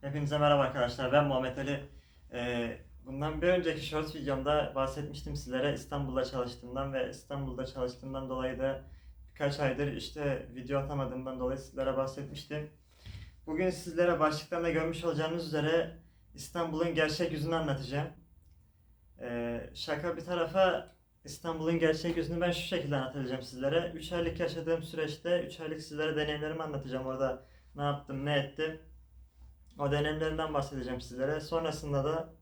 Hepinize merhaba arkadaşlar. Ben Muhammed Ali. Ee, bundan bir önceki short videomda bahsetmiştim sizlere İstanbul'da çalıştığımdan ve İstanbul'da çalıştığımdan dolayı da birkaç aydır işte video atamadığımdan dolayı sizlere bahsetmiştim. Bugün sizlere başlıktan da görmüş olacağınız üzere İstanbul'un gerçek yüzünü anlatacağım. Ee, şaka bir tarafa İstanbul'un gerçek yüzünü ben şu şekilde anlatacağım sizlere. 3 aylık yaşadığım süreçte 3 aylık sizlere deneyimlerimi anlatacağım. Orada ne yaptım, ne ettim. O deneyimlerimden bahsedeceğim sizlere. Sonrasında da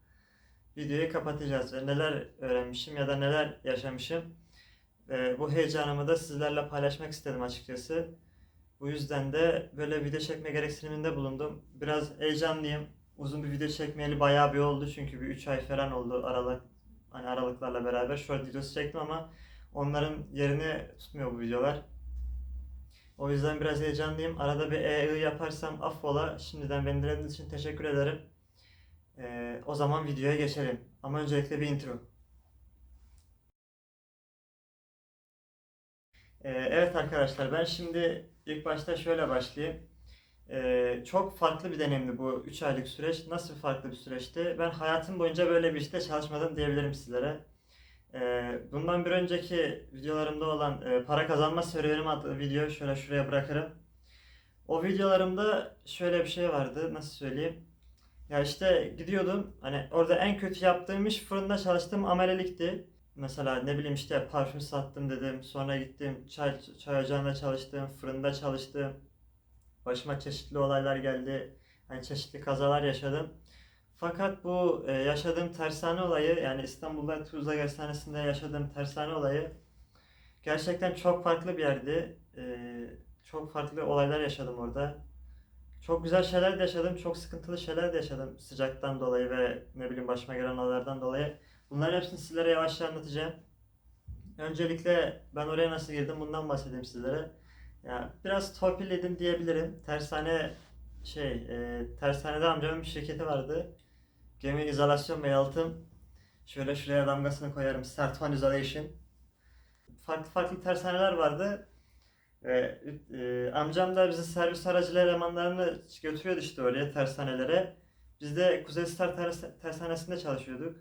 videoyu kapatacağız ve neler öğrenmişim ya da neler yaşamışım. Ee, bu heyecanımı da sizlerle paylaşmak istedim açıkçası. Bu yüzden de böyle video çekme gereksiniminde bulundum. Biraz heyecanlıyım. Uzun bir video çekmeyeli bayağı bir oldu çünkü bir 3 ay falan oldu aralık hani aralıklarla beraber short videosu çektim ama onların yerini tutmuyor bu videolar. O yüzden biraz heyecanlıyım. Arada bir e yaparsam affola. Şimdiden beni dinlediğiniz için teşekkür ederim. Ee, o zaman videoya geçelim. Ama öncelikle bir intro. Ee, evet arkadaşlar ben şimdi ilk başta şöyle başlayayım. Ee, çok farklı bir deneyimdi bu 3 aylık süreç. Nasıl farklı bir süreçti? Ben hayatım boyunca böyle bir işte çalışmadım diyebilirim sizlere. Ee, bundan bir önceki videolarımda olan e, para kazanma serüvenim adlı video şöyle şuraya bırakırım. O videolarımda şöyle bir şey vardı. Nasıl söyleyeyim? Ya işte gidiyordum. Hani orada en kötü yaptığım iş fırında çalıştığım amelelikti. Mesela ne bileyim işte parfüm sattım dedim. Sonra gittim çay, çay ocağında çalıştım. Fırında çalıştım. Başıma çeşitli olaylar geldi. Hani çeşitli kazalar yaşadım. Fakat bu e, yaşadığım tersane olayı yani İstanbul'da Tuzla Tersanesi'nde yaşadığım tersane olayı gerçekten çok farklı bir yerdi. E, çok farklı olaylar yaşadım orada. Çok güzel şeyler de yaşadım, çok sıkıntılı şeyler de yaşadım sıcaktan dolayı ve ne bileyim başıma gelen olaylardan dolayı. Bunların hepsini sizlere yavaşça anlatacağım. Öncelikle ben oraya nasıl girdim bundan bahsedeyim sizlere. Ya biraz torpilledim diyebilirim. Tersane şey, e, tersanede amcamın bir şirketi vardı. Gemi izolasyon ve yalıtım. Şöyle şuraya damgasını koyarım. Sertvan Isolation. Farklı farklı tersaneler vardı. Ve e, amcam da bizi servis aracılığı elemanlarını götürüyordu işte oraya tersanelere. Biz de Kuzey Star ters- tersanesinde çalışıyorduk.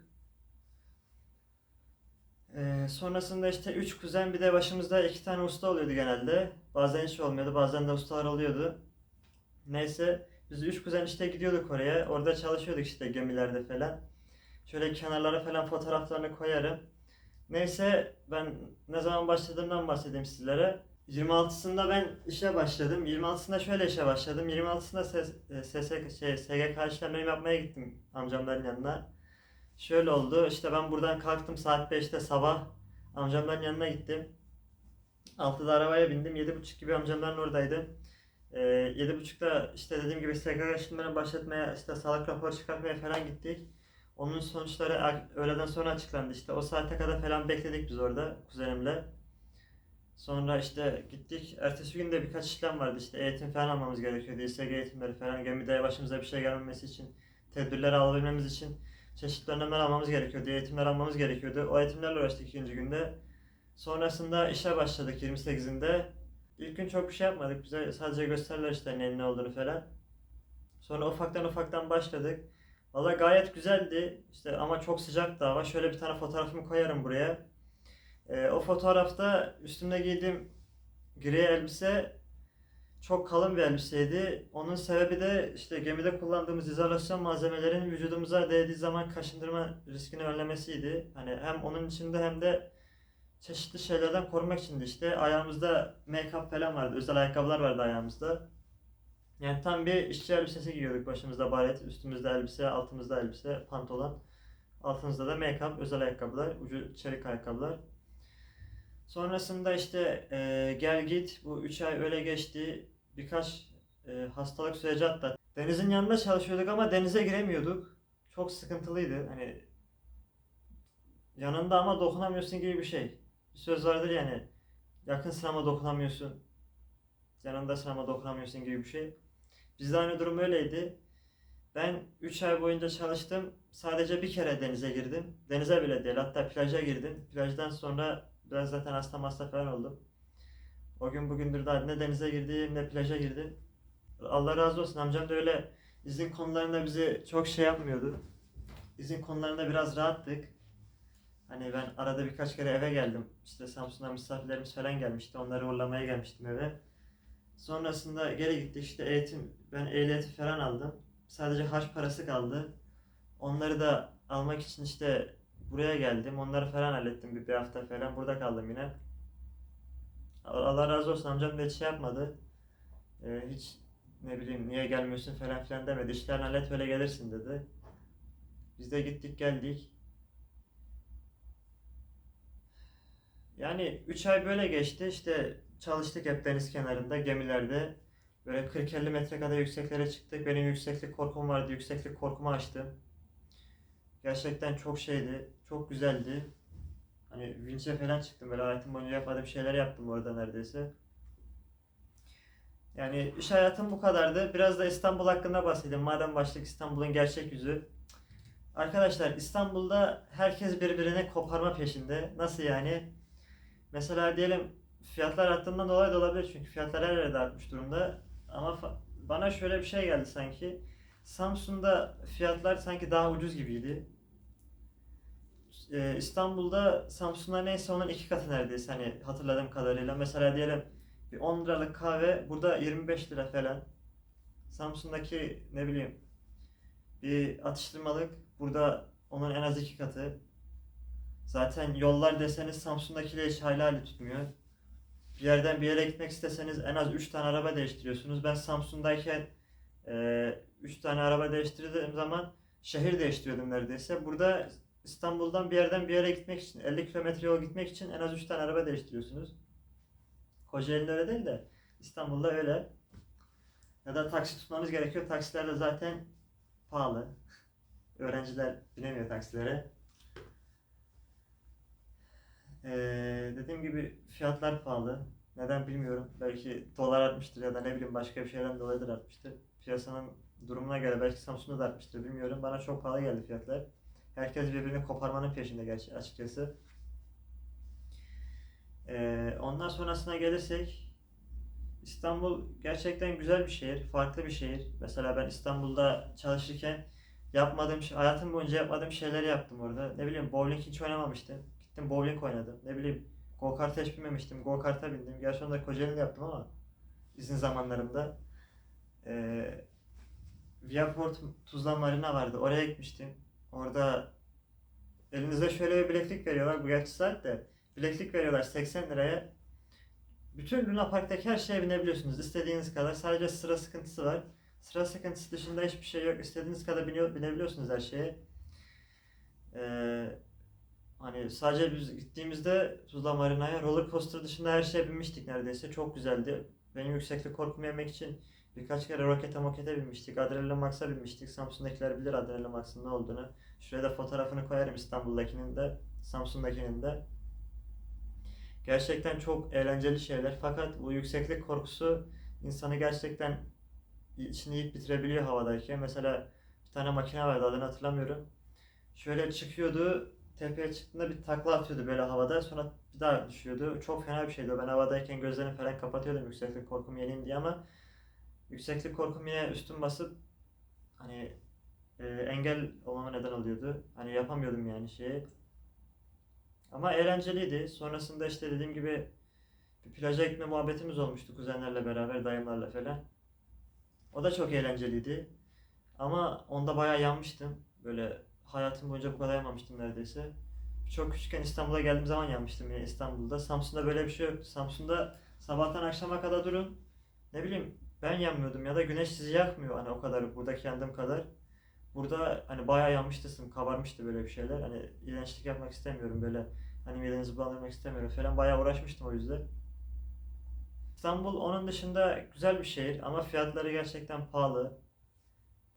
E, sonrasında işte üç kuzen bir de başımızda iki tane usta oluyordu genelde. Bazen hiç olmuyordu, bazen de ustalar oluyordu. Neyse biz üç kuzen işte gidiyorduk oraya. Orada çalışıyorduk işte gemilerde falan. Şöyle kenarlara falan fotoğraflarını koyarım. Neyse ben ne zaman başladığımdan bahsedeyim sizlere. 26'sında ben işe başladım. 26'sında şöyle işe başladım. 26'sında SS, şey, SGK işlemlerimi yapmaya gittim amcamların yanına. Şöyle oldu. İşte ben buradan kalktım saat 5'te sabah. Amcamların yanına gittim. 6'da arabaya bindim. 7.30 gibi amcamların oradaydım. Ee, 7.30'da işte dediğim gibi SGK işlemlerini başlatmaya, işte sağlık raporu çıkartmaya falan gittik. Onun sonuçları öğleden sonra açıklandı işte. O saate kadar falan bekledik biz orada kuzenimle. Sonra işte gittik. Ertesi gün de birkaç işlem vardı işte eğitim falan almamız gerekiyordu. İSG eğitimleri falan. Gemide başımıza bir şey gelmemesi için, tedbirleri alabilmemiz için çeşitli önlemler almamız gerekiyordu. Eğitimler almamız gerekiyordu. O eğitimlerle uğraştık ikinci günde. Sonrasında işe başladık 28'inde. İlk gün çok bir şey yapmadık. Bize sadece gösterdiler işte neyin ne olduğunu falan. Sonra ufaktan ufaktan başladık. Valla gayet güzeldi. İşte ama çok sıcaktı hava. Şöyle bir tane fotoğrafımı koyarım buraya. Ee, o fotoğrafta üstümde giydiğim gri elbise çok kalın bir elbiseydi. Onun sebebi de işte gemide kullandığımız izolasyon malzemelerinin vücudumuza değdiği zaman kaşındırma riskini önlemesiydi. Hani hem onun içinde hem de çeşitli şeylerden korumak içindi işte. Ayağımızda make-up falan vardı. Özel ayakkabılar vardı ayağımızda. Yani tam bir işçi elbisesi giyiyorduk. Başımızda baret, üstümüzde elbise, altımızda elbise, pantolon. Altımızda da make-up, özel ayakkabılar, ucu çelik ayakkabılar. Sonrasında işte e, gel git bu 3 ay öyle geçti. Birkaç e, hastalık süreci atlattık. Denizin yanında çalışıyorduk ama denize giremiyorduk. Çok sıkıntılıydı. Hani yanında ama dokunamıyorsun gibi bir şey. Söz vardır yani yakınsın ama dokunamıyorsun. Yanındasın ama dokunamıyorsun gibi bir şey. Bizde aynı durum öyleydi. Ben 3 ay boyunca çalıştım. Sadece bir kere denize girdim. Denize bile değil hatta plaja girdim. Plajdan sonra biraz zaten hasta hasta falan oldum. O gün bugündür daha ne denize girdim ne plaja girdim. Allah razı olsun amcam da öyle izin konularında bizi çok şey yapmıyordu. İzin konularında biraz rahattık. Hani ben arada birkaç kere eve geldim. İşte Samsun'dan misafirlerimiz falan gelmişti. Onları uğurlamaya gelmiştim eve. Sonrasında geri gittik işte eğitim, ben ehliyeti falan aldım. Sadece harç parası kaldı. Onları da almak için işte buraya geldim. Onları falan hallettim bir, bir hafta falan. Burada kaldım yine. Allah razı olsun amcam da hiç şey yapmadı. Ee, hiç ne bileyim niye gelmiyorsun falan filan demedi. İşlerini hallet öyle gelirsin dedi. Biz de gittik geldik. Yani 3 ay böyle geçti. İşte çalıştık hep deniz kenarında, gemilerde. Böyle 40-50 metre kadar yükseklere çıktık. Benim yükseklik korkum vardı. Yükseklik korkumu aştım. Gerçekten çok şeydi. Çok güzeldi. Hani vinçe falan çıktım. Böyle hayatım boyunca yapmadığım şeyler yaptım orada neredeyse. Yani iş hayatım bu kadardı. Biraz da İstanbul hakkında bahsedeyim. Madem başlık İstanbul'un gerçek yüzü. Arkadaşlar İstanbul'da herkes birbirine koparma peşinde. Nasıl yani? Mesela diyelim fiyatlar arttığından dolayı da olabilir çünkü fiyatlar her yerde artmış durumda. Ama bana şöyle bir şey geldi sanki. Samsun'da fiyatlar sanki daha ucuz gibiydi. Ee, İstanbul'da Samsun'da neyse onun iki katı neredeyse hani hatırladığım kadarıyla. Mesela diyelim bir 10 liralık kahve burada 25 lira falan. Samsun'daki ne bileyim bir atıştırmalık burada onun en az iki katı. Zaten yollar deseniz Samsun'dakiyle hiç hayli tutmuyor. Bir yerden bir yere gitmek isteseniz en az 3 tane araba değiştiriyorsunuz. Ben Samsun'dayken 3 tane araba değiştirdiğim zaman şehir değiştiriyordum neredeyse. Burada İstanbul'dan bir yerden bir yere gitmek için 50 kilometre yol gitmek için en az 3 tane araba değiştiriyorsunuz. Kocaeli'de öyle değil de İstanbul'da öyle. Ya da taksi tutmanız gerekiyor. Taksiler de zaten pahalı. Öğrenciler binemiyor taksilere. Ee, dediğim gibi fiyatlar pahalı. Neden bilmiyorum. Belki dolar artmıştır ya da ne bileyim başka bir şeyden dolayıdır artmıştır. Piyasanın durumuna göre belki Samsun'da da artmıştır bilmiyorum. Bana çok pahalı geldi fiyatlar. Herkes birbirini koparmanın peşinde gerçi açıkçası. Ee, ondan sonrasına gelirsek İstanbul gerçekten güzel bir şehir, farklı bir şehir. Mesela ben İstanbul'da çalışırken yapmadığım şey, hayatım boyunca yapmadığım şeyleri yaptım orada. Ne bileyim bowling hiç oynamamıştım. Gittim bowling oynadım. Ne bileyim go kart'a hiç binmemiştim. Go kart'a bindim. Gerçi onu da Kocaeli'de yaptım ama izin zamanlarımda. Ee, Viaport Tuzla Marina vardı. Oraya gitmiştim. Orada elinizde şöyle bir bileklik veriyorlar. Bu gerçi saat de. Bileklik veriyorlar 80 liraya. Bütün Luna Park'taki her şeye binebiliyorsunuz. İstediğiniz kadar. Sadece sıra sıkıntısı var. Sıra sıkıntısı dışında hiçbir şey yok. İstediğiniz kadar biniyor, binebiliyorsunuz her şeye. Ee, hani sadece biz gittiğimizde Tuzla Marina'ya roller coaster dışında her şeye binmiştik neredeyse. Çok güzeldi. Benim yükseklik korkumu yenmek için birkaç kere rokete mokete binmiştik. Adrenalin Max'a binmiştik. Samsun'dakiler bilir Adrenalin Max'ın ne olduğunu. Şuraya da fotoğrafını koyarım İstanbul'dakinin de, Samsun'dakinin de. Gerçekten çok eğlenceli şeyler. Fakat bu yükseklik korkusu insanı gerçekten içini yiyip bitirebiliyor havadayken. Mesela bir tane makine vardı adını hatırlamıyorum. Şöyle çıkıyordu, tepeye çıktığında bir takla atıyordu böyle havada. Sonra bir daha düşüyordu. Çok fena bir şeydi. Ben havadayken gözlerimi falan kapatıyordum yükseklik korkumu yeneyim diye ama yükseklik korkum yine üstüm basıp hani e, engel olmama neden oluyordu. Hani yapamıyordum yani şeyi. Ama eğlenceliydi. Sonrasında işte dediğim gibi bir plaja gitme muhabbetimiz olmuştu kuzenlerle beraber, dayımlarla falan. O da çok eğlenceliydi. Ama onda bayağı yanmıştım. Böyle hayatım boyunca bu kadar yanmamıştım neredeyse. Çok küçükken İstanbul'a geldiğim zaman yanmıştım yine İstanbul'da. Samsun'da böyle bir şey yoktu. Samsun'da sabahtan akşama kadar durun. Ne bileyim ben yanmıyordum ya da güneş sizi yakmıyor hani o kadar buradaki yandığım kadar. Burada hani bayağı yanmıştım, kabarmıştı böyle bir şeyler. Hani iğrençlik yapmak istemiyorum böyle. Hani midenizi bulandırmak istemiyorum falan. Bayağı uğraşmıştım o yüzden. İstanbul onun dışında güzel bir şehir ama fiyatları gerçekten pahalı.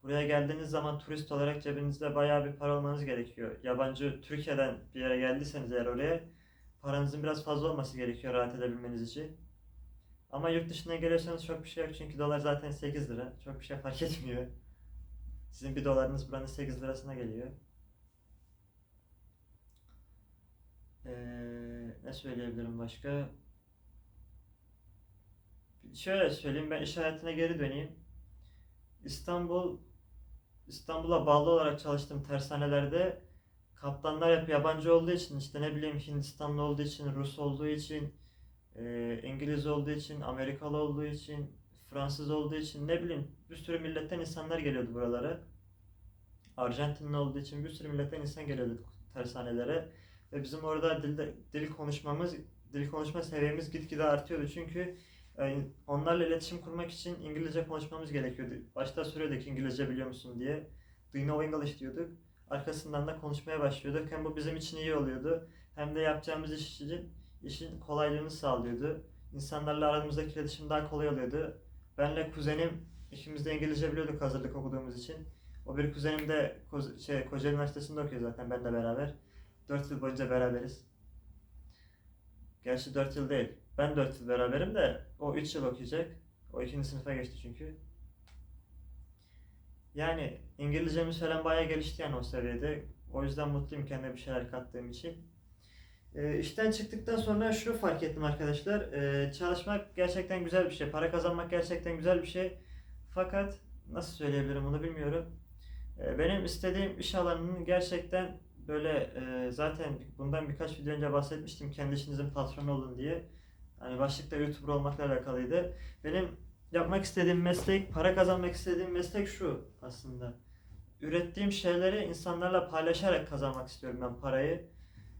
Buraya geldiğiniz zaman turist olarak cebinizde bayağı bir para olmanız gerekiyor. Yabancı Türkiye'den bir yere geldiyseniz eğer oraya paranızın biraz fazla olması gerekiyor rahat edebilmeniz için. Ama yurt dışına geliyorsanız çok bir şey yok çünkü dolar zaten 8 lira. Çok bir şey fark etmiyor. Sizin bir dolarınız buranın 8 lirasına geliyor. Ee, ne söyleyebilirim başka? Şöyle söyleyeyim ben iş hayatına geri döneyim. İstanbul İstanbul'a bağlı olarak çalıştığım tersanelerde kaptanlar hep yabancı olduğu için işte ne bileyim Hindistanlı olduğu için, Rus olduğu için, e, İngiliz olduğu için, Amerikalı olduğu için, Fransız olduğu için ne bileyim bir sürü milletten insanlar geliyordu buralara. Arjantinli olduğu için bir sürü milletten insan geliyordu tersanelere. Ve bizim orada dilde, dil konuşmamız, dil konuşma seviyemiz gitgide artıyordu. Çünkü onlarla iletişim kurmak için İngilizce konuşmamız gerekiyordu. Başta soruyorduk İngilizce biliyor musun diye. Do you know English diyorduk. Arkasından da konuşmaya başlıyorduk. Hem bu bizim için iyi oluyordu. Hem de yapacağımız iş için işin kolaylığını sağlıyordu. İnsanlarla aramızdaki iletişim daha kolay oluyordu. Benle kuzenim ikimiz de İngilizce biliyorduk hazırlık okuduğumuz için. O bir kuzenim de Koz- şey, Kocaeli Üniversitesi'nde okuyor zaten benle beraber. 4 yıl boyunca beraberiz. Gerçi 4 yıl değil. Ben 4 yıl beraberim de o 3 yıl okuyacak. O ikinci sınıfa geçti çünkü. Yani İngilizcemiz falan bayağı gelişti yani o seviyede. O yüzden mutluyum kendime bir şeyler kattığım için. Ee, işten çıktıktan sonra şunu fark ettim arkadaşlar. Ee, çalışmak gerçekten güzel bir şey. Para kazanmak gerçekten güzel bir şey. Fakat nasıl söyleyebilirim bunu bilmiyorum. Ee, benim istediğim iş alanının gerçekten böyle e, zaten bundan birkaç video önce bahsetmiştim. Kendi işinizin patronu olun diye. Hani başlıkta YouTuber olmakla alakalıydı. Benim yapmak istediğim meslek, para kazanmak istediğim meslek şu aslında. Ürettiğim şeyleri insanlarla paylaşarak kazanmak istiyorum ben parayı.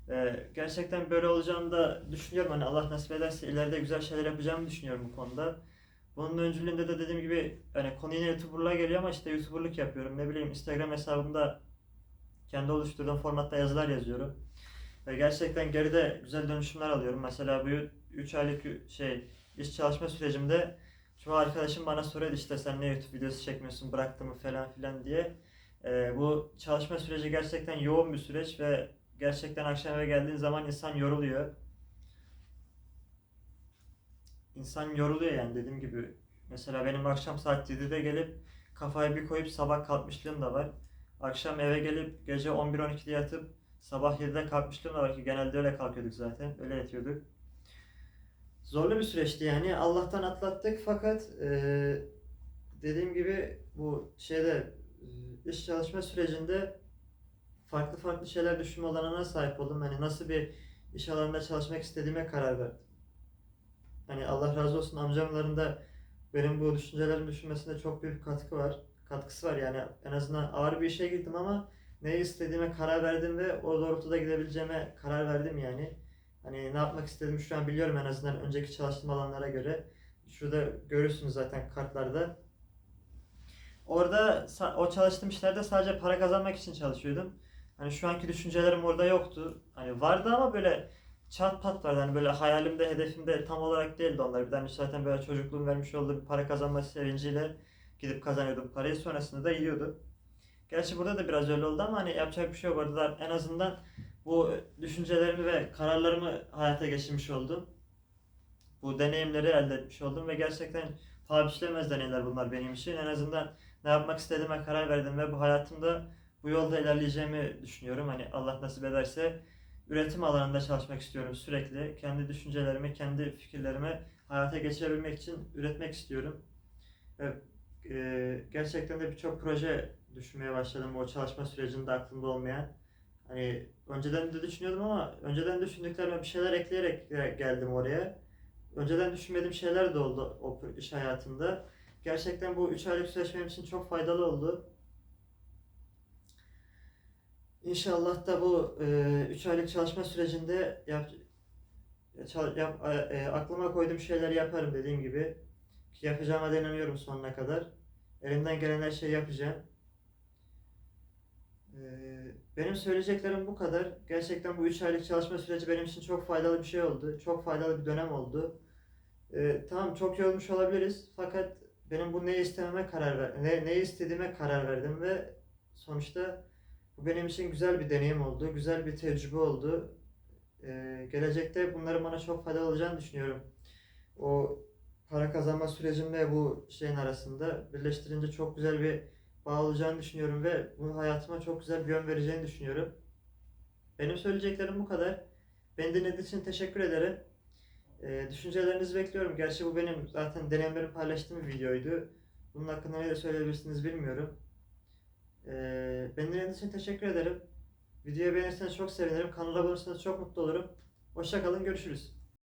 Ee, gerçekten böyle olacağını da düşünüyorum. Hani Allah nasip ederse ileride güzel şeyler yapacağımı düşünüyorum bu konuda. Bunun öncülüğünde de dediğim gibi hani konu yine YouTuber'lığa geliyor ama işte YouTuber'lık yapıyorum. Ne bileyim Instagram hesabımda kendi oluşturduğum formatta yazılar yazıyorum. Ve gerçekten geride güzel dönüşümler alıyorum. Mesela bu 3 aylık şey iş çalışma sürecimde çoğu arkadaşım bana soruyordu işte sen ne YouTube videosu çekmiyorsun bıraktın mı falan filan diye. Ee, bu çalışma süreci gerçekten yoğun bir süreç ve gerçekten akşam eve geldiğin zaman insan yoruluyor. İnsan yoruluyor yani dediğim gibi. Mesela benim akşam saat 7'de gelip kafayı bir koyup sabah kalkmışlığım da var. Akşam eve gelip gece 11-12'de yatıp sabah 7'de kalkmışlığım da var ki genelde öyle kalkıyorduk zaten. Öyle yatıyorduk. Zorlu bir süreçti yani. Allah'tan atlattık fakat eee, dediğim gibi bu şeyde e, iş çalışma sürecinde farklı farklı şeyler düşünme olanağına sahip oldum. Hani nasıl bir iş alanında çalışmak istediğime karar verdim. Hani Allah razı olsun amcamların da benim bu düşüncelerimi düşünmesinde çok büyük katkı var. Katkısı var yani en azından ağır bir işe girdim ama ne istediğime karar verdim ve o doğrultuda gidebileceğime karar verdim yani. Hani ne yapmak istediğimi şu an biliyorum en azından önceki çalıştığım alanlara göre. Şurada görürsünüz zaten kartlarda. Orada o çalıştığım işlerde sadece para kazanmak için çalışıyordum. Hani şu anki düşüncelerim orada yoktu. Hani vardı ama böyle çat pat vardı. Hani böyle hayalimde, hedefimde tam olarak değildi onlar. Bir de hani zaten böyle çocukluğum vermiş olduğu bir para kazanma sevinciyle gidip kazanıyordum parayı. Sonrasında da yiyordum. Gerçi burada da biraz öyle oldu ama hani yapacak bir şey yok. Orada da en azından bu düşüncelerimi ve kararlarımı hayata geçirmiş oldum. Bu deneyimleri elde etmiş oldum ve gerçekten paha biçilemez deneyimler bunlar benim için. En azından ne yapmak istediğime karar verdim ve bu hayatımda bu yolda ilerleyeceğimi düşünüyorum. Hani Allah nasip ederse üretim alanında çalışmak istiyorum sürekli. Kendi düşüncelerimi, kendi fikirlerimi hayata geçirebilmek için üretmek istiyorum. Ve e, gerçekten de birçok proje düşünmeye başladım o çalışma sürecinde aklımda olmayan. Hani önceden de düşünüyordum ama önceden düşündüklerime bir şeyler ekleyerek geldim oraya. Önceden düşünmediğim şeyler de oldu o iş hayatında. Gerçekten bu 3 aylık süreç benim için çok faydalı oldu. İnşallah da bu 3 aylık çalışma sürecinde yap, yap- e, e, aklıma koyduğum şeyleri yaparım dediğim gibi. Yapacağıma da inanıyorum sonuna kadar. Elimden gelen her şeyi yapacağım. E, benim söyleyeceklerim bu kadar. Gerçekten bu 3 aylık çalışma süreci benim için çok faydalı bir şey oldu. Çok faydalı bir dönem oldu. E, tamam çok yorulmuş olabiliriz. Fakat benim bu neyi istememe karar ver, ne, neyi istediğime karar verdim ve sonuçta bu benim için güzel bir deneyim oldu, güzel bir tecrübe oldu. Ee, gelecekte bunların bana çok faydalı olacağını düşünüyorum. O para kazanma sürecimle bu şeyin arasında birleştirince çok güzel bir bağ olacağını düşünüyorum ve bu hayatıma çok güzel bir yön vereceğini düşünüyorum. Benim söyleyeceklerim bu kadar. Beni dinlediğiniz için teşekkür ederim. Ee, düşüncelerinizi bekliyorum. Gerçi bu benim zaten deneyimlerimi paylaştığım bir videoydu. Bunun hakkında ne söyleyebilirsiniz bilmiyorum. Ee, beni dinlediğiniz için teşekkür ederim. Videoyu beğenirseniz çok sevinirim. Kanala abone olursanız çok mutlu olurum. Hoşça kalın, görüşürüz.